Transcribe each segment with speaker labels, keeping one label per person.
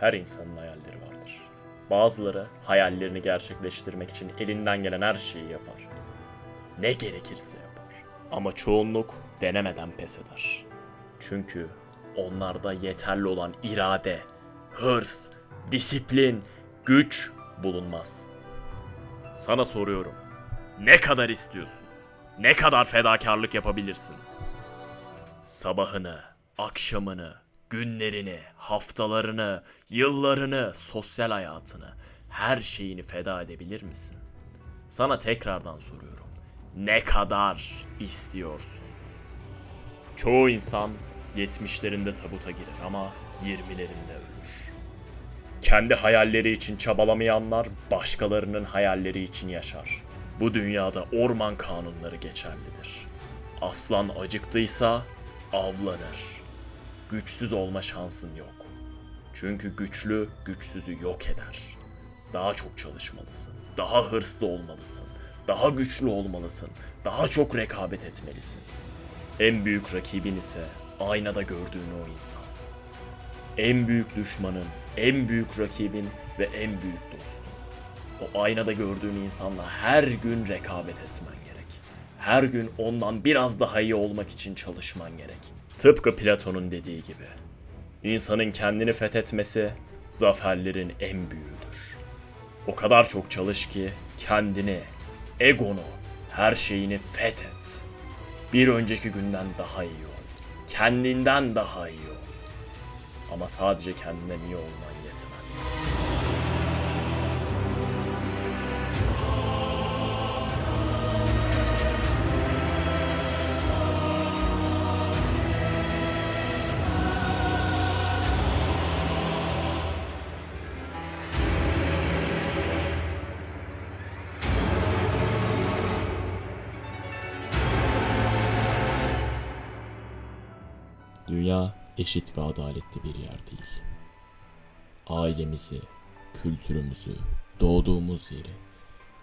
Speaker 1: Her insanın hayalleri vardır. Bazıları hayallerini gerçekleştirmek için elinden gelen her şeyi yapar. Ne gerekirse yapar. Ama çoğunluk denemeden pes eder. Çünkü onlarda yeterli olan irade, hırs, disiplin, güç bulunmaz. Sana soruyorum. Ne kadar istiyorsun? Ne kadar fedakarlık yapabilirsin? Sabahını, akşamını, günlerini, haftalarını, yıllarını, sosyal hayatını, her şeyini feda edebilir misin? Sana tekrardan soruyorum. Ne kadar istiyorsun? Çoğu insan 70'lerinde tabuta girer ama 20'lerinde ölür. Kendi hayalleri için çabalamayanlar başkalarının hayalleri için yaşar. Bu dünyada orman kanunları geçerlidir. Aslan acıktıysa avlanır. Güçsüz olma şansın yok. Çünkü güçlü güçsüzü yok eder. Daha çok çalışmalısın. Daha hırslı olmalısın. Daha güçlü olmalısın. Daha çok rekabet etmelisin. En büyük rakibin ise aynada gördüğün o insan. En büyük düşmanın, en büyük rakibin ve en büyük dostun. O aynada gördüğün insanla her gün rekabet etmen gerek. Her gün ondan biraz daha iyi olmak için çalışman gerek. Tıpkı Platon'un dediği gibi. İnsanın kendini fethetmesi zaferlerin en büyüğüdür. O kadar çok çalış ki kendini, egonu, her şeyini fethet. Bir önceki günden daha iyi ol. Kendinden daha iyi ol. Ama sadece kendinden iyi olman yetmez.
Speaker 2: Dünya eşit ve adaletli bir yer değil. Ailemizi, kültürümüzü, doğduğumuz yeri,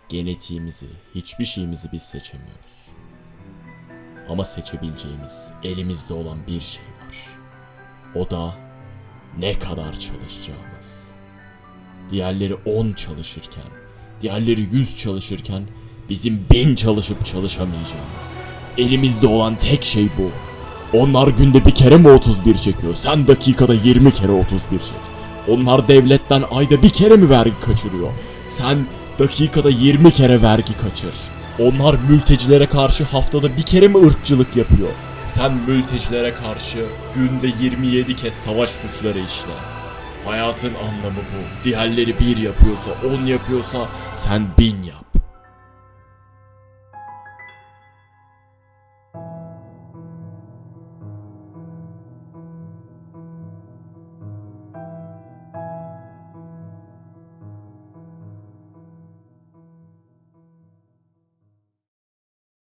Speaker 2: genetiğimizi, hiçbir şeyimizi biz seçemiyoruz. Ama seçebileceğimiz, elimizde olan bir şey var. O da ne kadar çalışacağımız. Diğerleri 10 çalışırken, diğerleri 100 çalışırken bizim 1000 çalışıp çalışamayacağımız. Elimizde olan tek şey bu. Onlar günde bir kere mi 31 çekiyor? Sen dakikada 20 kere 31 çek. Onlar devletten ayda bir kere mi vergi kaçırıyor? Sen dakikada 20 kere vergi kaçır. Onlar mültecilere karşı haftada bir kere mi ırkçılık yapıyor? Sen mültecilere karşı günde 27 kez savaş suçları işle. Hayatın anlamı bu. Diğerleri bir yapıyorsa, on yapıyorsa sen bin yap.